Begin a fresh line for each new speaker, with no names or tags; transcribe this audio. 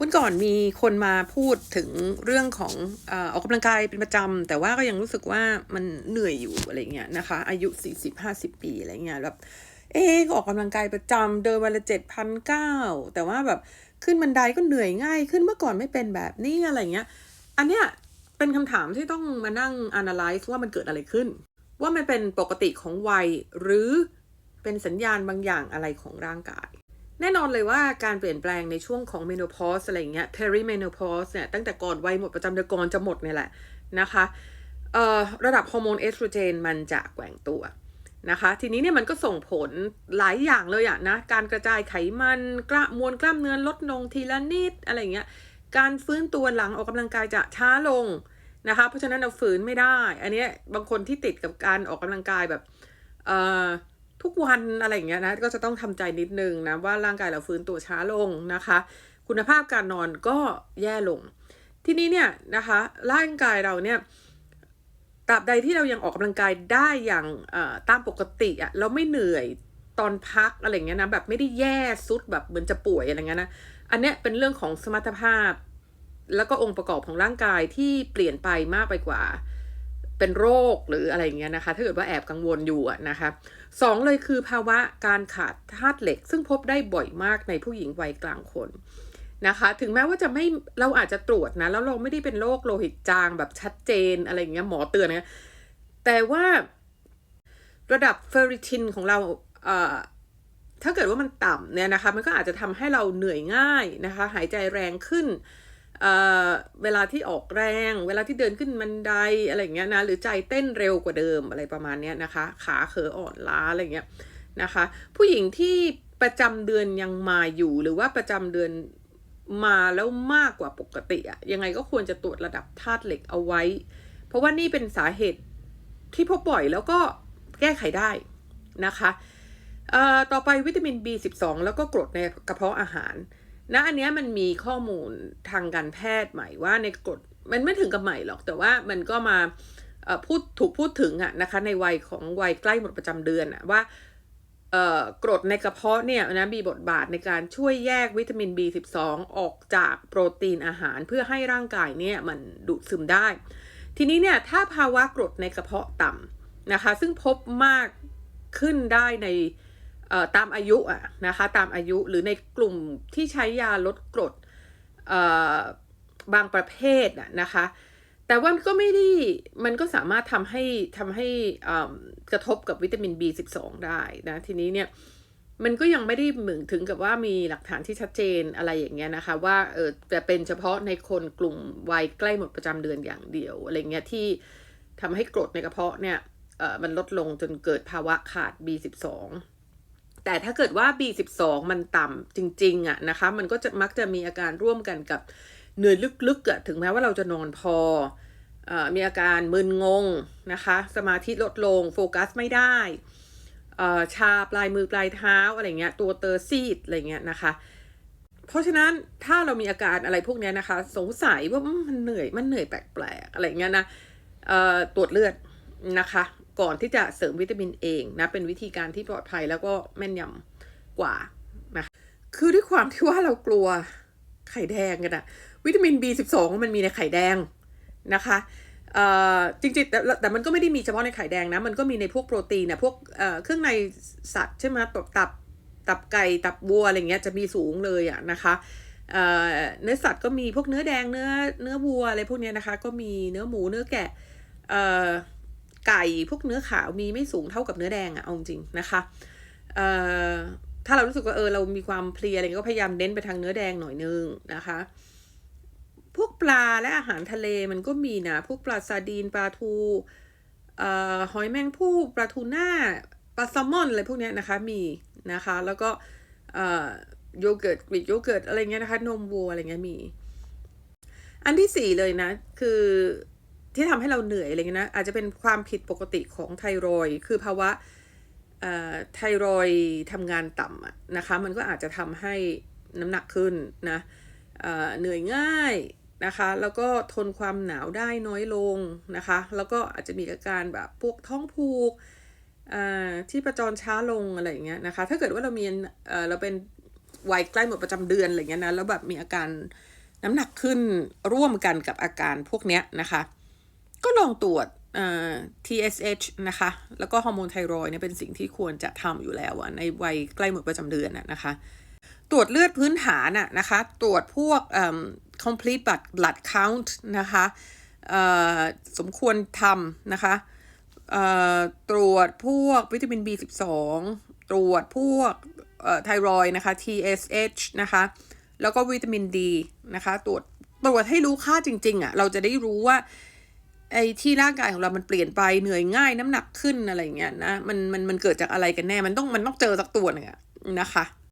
วันก่อนมีคนมาพูดถึงเรื่องของอออกกำลังกายเป็นประจำแต่ว่าก็ยังรู้สึกว่ามันเหนื่อยอยู่อะไรเงี้ยนะคะ อายุ 40-50 ปีอะไรเงี้ยแบบเอ๊ก็ออกกำลังกายประจำเดินวันละเจ็ดพันเก้าแต่ว่าแบบขึ้นบันไดก็เหนื่อยง่าย ขึ้นเมื่อก่อนไม่เป็นแบบนี้อะไรเงี้ย อันเนี้ยเป็นคำถามที่ต้องมานั่ง analyze ว่ามันเกิดอะไรขึ้น ว่ามันเป็นปกติของวัยหรือเป็นสัญญาณบางอย่างอะไรของร่างกาย แน่นอนเลยว่าการเปลี่ยนแปลงในช่วงของ menopause อะไรเงี้ย perimenopause เนี่ยตั้งแต่ก่อนวัยหมดประจำเดือนก่อนจะหมดเนี่ยแหละนะคะเอ่อระดับฮอร์โมนเอสโตรเจนมันจะแกว่งตัวนะคะ ทีนี้เนี่ยมันก็ส่งผลหลายอย่างเลยอะนะการกระจายไขมันกระมวลกล้ามเนื้อลดลงทีละนิดอะไรเงี้ยการฟื้นตัวหลังออกกำลังกายจะช้าลงนะคะ เพราะฉะนั้นเราฝืนไม่ได้ อันนี้บางคนที่ติดกับการออกกำลังกายแบบเอ่อ ทุกวันอะไรอย่างเงี้ยนะก็จะต้องทำใจนิดนึงนะว่าร่างกายเราฟื้นตัวช้าลงนะคะ คุณภาพการนอนก็แย่ลง ทีนี้เนี่ยนะคะร่างกายเราเนี่ยตราบใดที่เรายังออกกำลังกายได้อย่างตามปกติอะเราไม่เหนื่อยตอนพักอะไรเงี้ยนะแบบไม่ได้แย่สุดแบบเหมือนจะป่วยอะไรเงี้ยนะอันเนี้ยเป็นเรื่องของสมรรถภาพ แล้วก็องค์ประกอบของร่างกายที่เปลี่ยนไปมากไปกว่า เป็นโรคหรืออะไรเงี้ยนะคะ ถ้าเกิดว่าแอบกังวลอยู่นะคะสองเลยคือภาวะการขาดธาตุเหล็ก ซึ่งพบได้บ่อยมากในผู้หญิงวัยกลางคนนะคะ ถึงแม้ว่าจะไม่เราอาจจะตรวจนะ แล้วเราไม่ได้เป็นโรคโลหิตจางแบบชัดเจนอะไรเงี้ยหมอเตือนนะแต่ว่าระดับเฟอริทินของเราเอ่อถ้าเกิดว่ามันต่ำเนี่ยนะคะ มันก็อาจจะทำให้เราเหนื่อยง่ายนะคะ หายใจแรงขึ้น เเวลาที่ออกแรง เวลาที่เดินขึ้นบันไดอะไรเงี้ยนะ หรือใจเต้นเร็วกว่าเดิมอะไรประมาณนี้นะคะ ขาเขออ่อนล้าอะไรเงี้ยนะคะ ผู้หญิงที่ประจำเดือนยังมาอยู่หรือว่าประจำเดือนมาแล้วมากกว่าปกติอะยังไงก็ควรจะตรวจระดับธาตุเหล็กเอาไว้ เพราะว่านี่เป็นสาเหตุที่พบบ่อยแล้วก็แก้ไขได้นะคะต่อไปวิตามิน B12 แล้วก็กรดในกระเพาะอาหาร นะอันนี้มันมีข้อมูลทางการแพทย์ใหม่ว่าในกรดมันไม่ถึงกับใหม่หรอก แต่ว่ามันก็มาพูดถูกพูดถึงอะนะคะ ในวัยของวัยใกล้หมดประจำเดือนอะว่ากรดในกระเพาะเนี่ยนะมีบทบาทในการช่วยแยกวิตามิน B12 ออกจากโปรตีนอาหารเพื่อให้ร่างกายเนี่ยมันดูดซึมได้ ทีนี้เนี่ยถ้าภาวะกรดในกระเพาะต่ำนะคะ ซึ่งพบมากขึ้นได้ใน ตามอายุอะนะคะตามอายุหรือในกลุ่มที่ใช้ยาลดกรดบางประเภทอะนะคะ แต่ว่ามันก็ไม่ได้มันก็สามารถทำให้ทำให้กระทบกับวิตามิน B12 ได้นะทีนี้เนี่ยมันก็ยังไม่ได้เหมือนถึงกับว่ามีหลักฐานที่ชัดเจนอะไรอย่างเงี้ยนะคะ ว่าเออจะเป็นเฉพาะในคนกลุ่มวัยใกล้หมดประจำเดือนอย่างเดียวอะไรเงี้ยที่ทำให้กรดในกระเพาะเนี่ยเออมันลดลงจนเกิดภาวะขาด B12 แต่ถ้าเกิดว่า B12 มันต่ำจริงๆอะนะคะ มันก็จะมักจะมีอาการร่วมกันกับเหนื่อยลึกๆอะถึงแม้ว่าเราจะนอนพออมีอาการมึนงงนะคะ สมาธิลดลง โฟกัสไม่ได้ชาปลายมือปลายเท้าอะไรเงี้ย ตัวเตอร์ซีดอะไรเงี้ยนะคะ เพราะฉะนั้นถ้าเรามีอาการอะไรพวกนี้นะคะ สงสัยว่ามันเหนื่อยมันเหนื่อยแปลกๆอะไรเงี้ยนะตรวจเลือด นะคะ ก่อนที่จะเสริมวิตามินเองนะ เป็นวิธีการที่ปลอดภัยแล้วก็แม่นยำกว่านะคือด้วยความที่ว่าเรากลัวไข่แดงกันอะวิตามิน B12 มันมีในไข่แดงนะคะจริงๆแต่แต่มันก็ไม่ได้มีเฉพาะในไข่แดงนะ มันก็มีในพวกโปรตีนนะพวกเครื่องในสัตว์ใช่ไหมตับตับตับไก่ตับวัวอะไรเงี้ยจะมีสูงเลยอะนะคะเนื้อสัตว์ก็มีพวกเนื้อแดงเนื้อเนื้อวัวอะไรพวกเนี้ยนะคะ ก็มีเนื้อหมูเนื้อแกะ ไก่พวกเนื้อขาวมีไม่สูงเท่ากับเนื้อแดงอะเอาจริงนะคะเอ่อถ้าเรารู้สึกว่าเออเรามีความเพลียอะไรก็พยายามเน้นไปทางเนื้อแดงหน่อยนึงนะคะ พวกปลาและอาหารทะเลมันก็มีนะ พวกปลาซาดีนปลาทูเอ่อหอยแมงผู้ปลาทูน่าปลาแซลมอนอะไรพวกนี้นะคะมีนะคะ แล้วก็เอ่อโยเกิร์ตกรีกโยเกิร์ตอะไรเงี้ยนะคะ นมวัวอะไรเงี้ยมี อันที่สี่เลยนะ คือ ที่ทำให้เราเหนื่อยอะไรเงี้ยนะอาจจะเป็นความผิดปกติของไทรอยคือภาวะไทรอยทำงานต่ำนะคะ มันก็อาจจะทำให้น้ำหนักขึ้นนะเหนื่อยง่ายนะคะ แล้วก็ทนความหนาวได้น้อยลงนะคะ แล้วก็อาจจะมีอาการแบบพวกท้องผูกที่ประจรช้าลงอะไรอย่างเงี้ยนะคะ ถ้าเกิดว่าเรามีเราเป็นวัยใกล้หมดประจำเดือนอะไรเงี้ยนะ แล้วแบบมีอาการน้ำหนักขึ้นร่วมกันกับอาการพวกเนี้ยนะคะ ก็ลองตรวจ TSH นะคะ แล้วก็ฮอร์โมนไทรอยเนี่ยเป็นสิ่งที่ควรจะทำอยู่แล้วในวัยใกล้หมดประจำเดือนอะนะคะ ตรวจเลือดพื้นฐานอะนะคะ ตรวจพวก complete blood blood count นะคะสมควรทำนะคะตรวจพวกวิตามิน B12 ตรวจพวกไทรอยนะคะ TSH นะคะ แล้วก็วิตามินดีนะคะ ตรวจตรวจให้รู้ค่าจริง ๆอะเราจะได้รู้ว่า ไอ้ที่ร่างกายของเรามันเปลี่ยนไปเหนื่อยง่ายน้ำหนักขึ้นอะไรอย่างเงี้ยนะมันมันมันเกิดจากอะไรกันแน่มันต้องมันต้องเจอสักตัวหนึ่งอะนะคะ